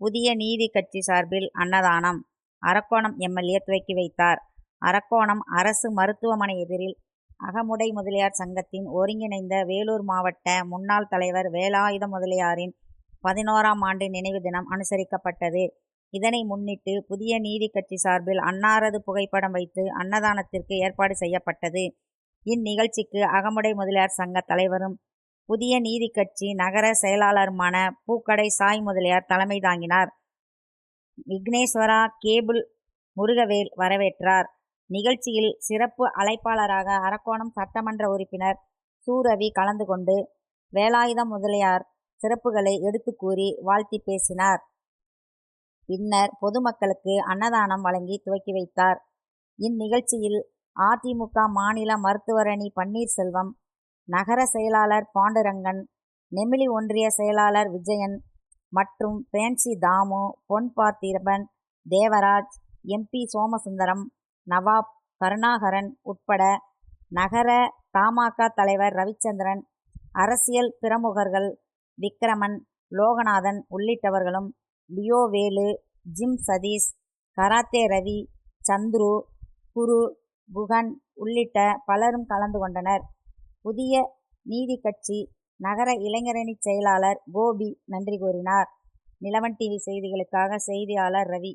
புதிய நீதி கட்சி சார்பில் அன்னதானம் அரக்கோணம் எம்எல்ஏ துவக்கி வைத்தார். அரக்கோணம் அரசு மருத்துவமனை எதிரில் அகமுடை முதலியார் சங்கத்தின் ஒருங்கிணைந்த வேலூர் மாவட்ட முன்னாள் தலைவர் வேலாயுத முதலியாரின் பதினோராம் ஆண்டு நினைவு தினம் அனுசரிக்கப்பட்டது. இதனை முன்னிட்டு புதிய நீதி கட்சி சார்பில் அன்னாரது புகைப்படம் வைத்து அன்னதானத்திற்கு ஏற்பாடு செய்யப்பட்டது. இந்நிகழ்ச்சிக்கு அகமுடை முதலியார் சங்க தலைவரும் புதிய நீதி கட்சி நகர செயலாளருமான பூக்கடை சாய் முதலியார் தலைமை தாங்கினார். விக்னேஸ்வரா கேபிள் முருகவேல் வரவேற்றார். நிகழ்ச்சியில் சிறப்பு அழைப்பாளராக அரக்கோணம் சட்டமன்ற உறுப்பினர் சூரவி கலந்து கொண்டு வேலாயுத முதலியார் சிறப்புகளை எடுத்து கூறி வாழ்த்திப் பேசினார். பின்னர் பொதுமக்களுக்கு அன்னதானம் வழங்கி துவக்கி வைத்தார். இந்நிகழ்ச்சியில் அதிமுக மாநில மருத்துவரணி பன்னீர்செல்வம் நகர செயலாளர் பாண்டுரங்கன் நெமிலி ஒன்றிய செயலாளர் விஜயன் மற்றும் பேன்சி தாமு பொன் பார்த்திபன் தேவராஜ் எம்பி சோமசுந்தரம் நவாப் கருணாகரன் உட்பட நகர தமாக தலைவர் ரவிச்சந்திரன் அரசியல் பிரமுகர்கள் விக்கிரமன் லோகநாதன் உள்ளிட்டவர்களும் லியோவேலு ஜிம் சதீஷ் கராத்தே ரவி சந்துரு குரு குகன் உள்ளிட்ட பலரும் கலந்து கொண்டனர். புதிய நீதி கட்சி நகர இளைஞரணி செயலாளர் கோபி நன்றி கூறினார். நிலவன் டிவி செய்திகளுக்காக செய்தியாளர் ரவி.